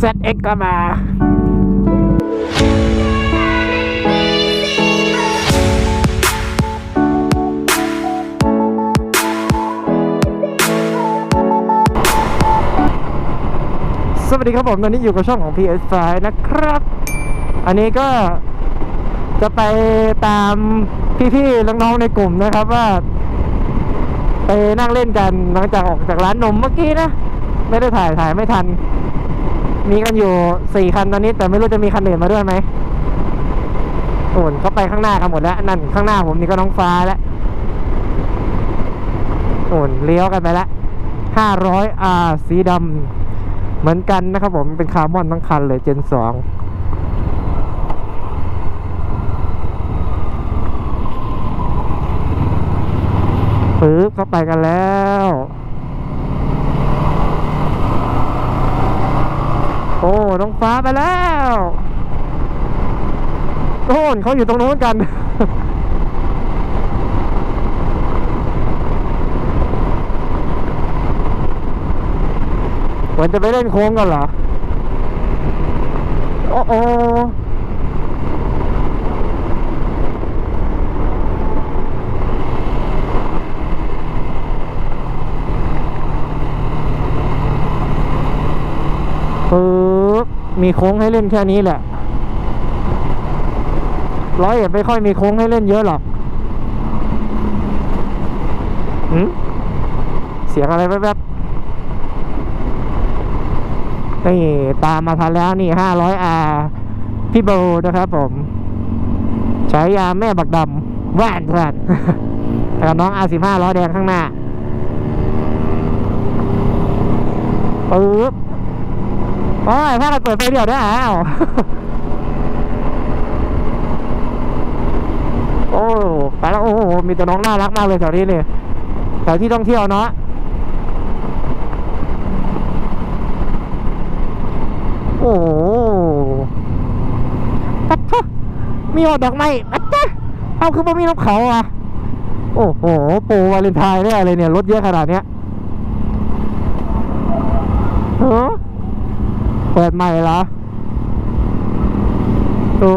ZX ก็มาสวัสดีครับผมตอนนี้อยู่กับช่องของ PS5 นะครับ อันนี้ก็จะไปตามพี่ๆน้องๆในกลุ่มนะครับว่า ไปนั่งเล่นกันหลังจากออกจากร้านนมเมื่อกี้นะ ไม่ได้ถ่ายถ่ายไม่ทัน มีกันอยู่สี่คันตอนนี้แต่ไม่รู้จะมีคันอื่นมาด้วยไหมโอนเขาไปข้างหน้ากันหมดแล้ว นั่นข้างหน้าผมนี่ก็น้องฟ้าแล้วโอนเลี้ยวกันไปแล้วห้าร้อยอาสีดำเหมือนกันนะครับผมเป็นคาร์บอนทั้งคันเลยเจนสองปึ๊บเข้าไปกันแล้ว โอ้น้องฟ้าไปแล้วโน่นเขาอยู่ตรงโน้นกัน เหมือนจะไปเล่นโค้งกันเหรอ โอ้โอปึ๊บ มีโค้งให้เล่นแค่นี้แหละร้อยเอ็ดไม่ค่อยมีโค้งให้เล่นเยอะหรอกหืมเสียงอะไรแป๊บๆนี่ตามมาทันแล้วนี่ห้าร้อยอาพี่โบนะครับผมใช้ยาแม่บักดำแว่นแว่นแล้วน้องอาสิบห้าล้อแดงข้างหน้าปึ๊บ โอ้ยถ้าเราเปิดไฟเดียวได้อ้วโอ้ไปแล้วโอ้โหมีแต่น้องน่ารักมากเลยแถวนี้เนี่ยแถวที่ท่องเที่ยวเนาะโอ้โหปัดะมีอดดอกไม้ปัดทะเอาคือบ่มีนกเขาอะโอ้โหโปรวาเลนไทน์ได้อะไรเนี่ย รถเยอะขนาดเนี้ยเออ ปิดใหม่เหรอโอ้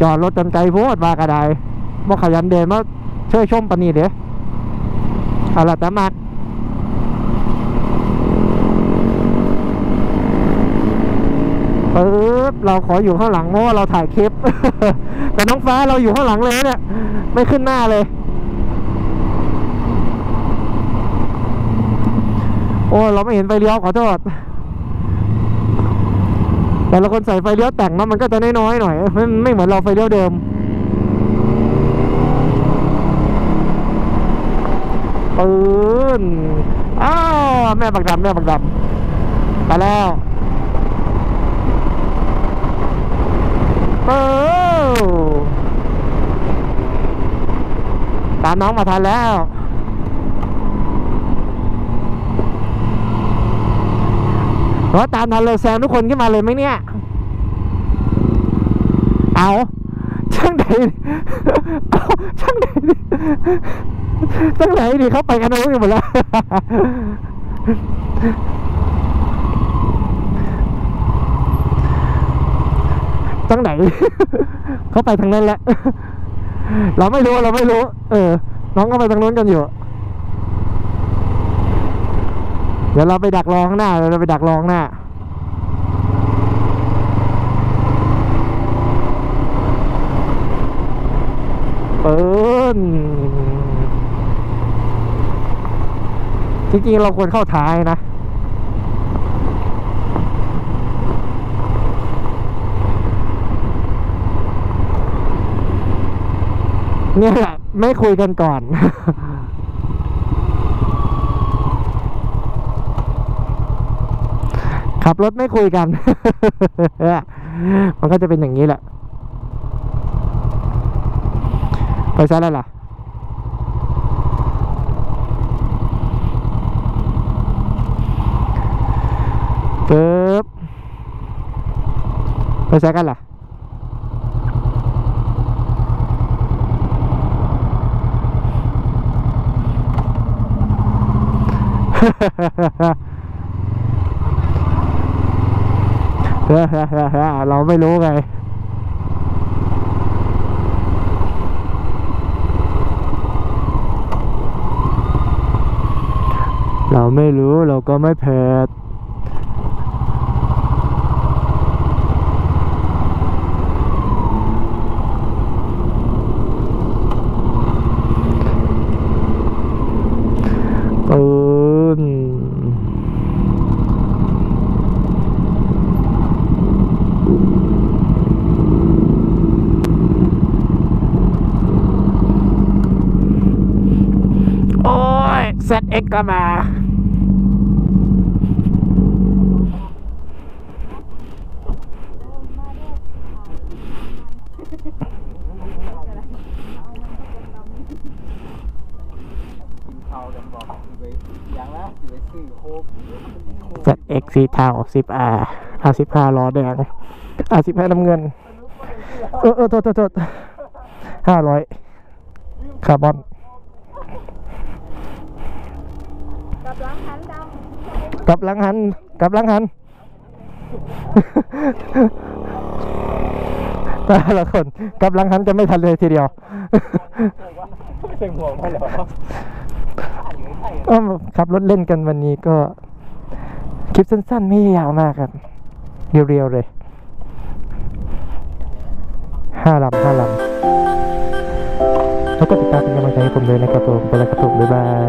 จอดรถจนไกลโพดมากระไดบ่ขยันเดินมาช่วยชมปนนีเด้เอาละแต่มัดปึ๊บเราขออยู่ข้างหลังเพราะว่าเราถ่ายคลิป แต่น้องฟ้าเราอยู่ข้างหลังเลยเนี่ย ไม่ขึ้นหน้าเลย โอ้เราไม่เห็นไฟเลี้ยวขอโทษ แต่ละคนใส่ไฟเลี้ยวแต่งมามันก็จะน้อยๆหน่อยไม่ไม่เหมือนเราไฟเลี้ยวเดิม ปืนอ้าวแม่บักดำแม่บักดำไปแล้วเออตามน้องมาทันแล้วเพ ราตามทันเลยแซงทุกคนขึ้นมาเลยไหมเนี่ย เอาช่างไหนเอาช่างไหนช่างไหนดิเขาไปกันโน้นกันหมดแล้วตั้งไหน เขาไปทางนั้นแหละ เราไม่รู้ เราไม่รู้ เออ น้องก็ไปทางนู้นกันอยู่ เดี๋ยวเราไปดักรอข้างหน้าเราไปดักรอข้างหน้าเปินจริงๆเราควรเข้าท้ายนะเนี่ยแหละไม่คุยกันก่อน ขับรถไม่คุยกัน มันก็จะเป็นอย่างนี้แหละ ไปซ้ายแล้วล่ะ ปึ๊บ ไปซ้กันล่ะ เราไม่รู้ไงเราไม่รู้เราก็ไม่แพ้ปืนโอ้ ย ZX ก็มากินข้าวกันบอกสิไปอย่างละสิไปซื้อโคก ZX สีเทา 10R R15 ล้อแดง R15 น้ำเงิน เออเออโทษโทษโทษห้าร้อยคาร์บอน กลับหลังหันกลับหลังหันแต่ละคนกลับหลังหันจะไม่ทันเลยทีเดียวใส่หมวกมาเหรอก็ขับรถเล่นกันวันนี้ก็คลิปสั้นๆ ไม่ยาวมากครับ เรียวๆเลยห้าลำห้าลำแล้วก็ติดตามเป็นกำลังใจให้ผมด้วยนะครับผมไปแล้วครับผมบ๊ายบาย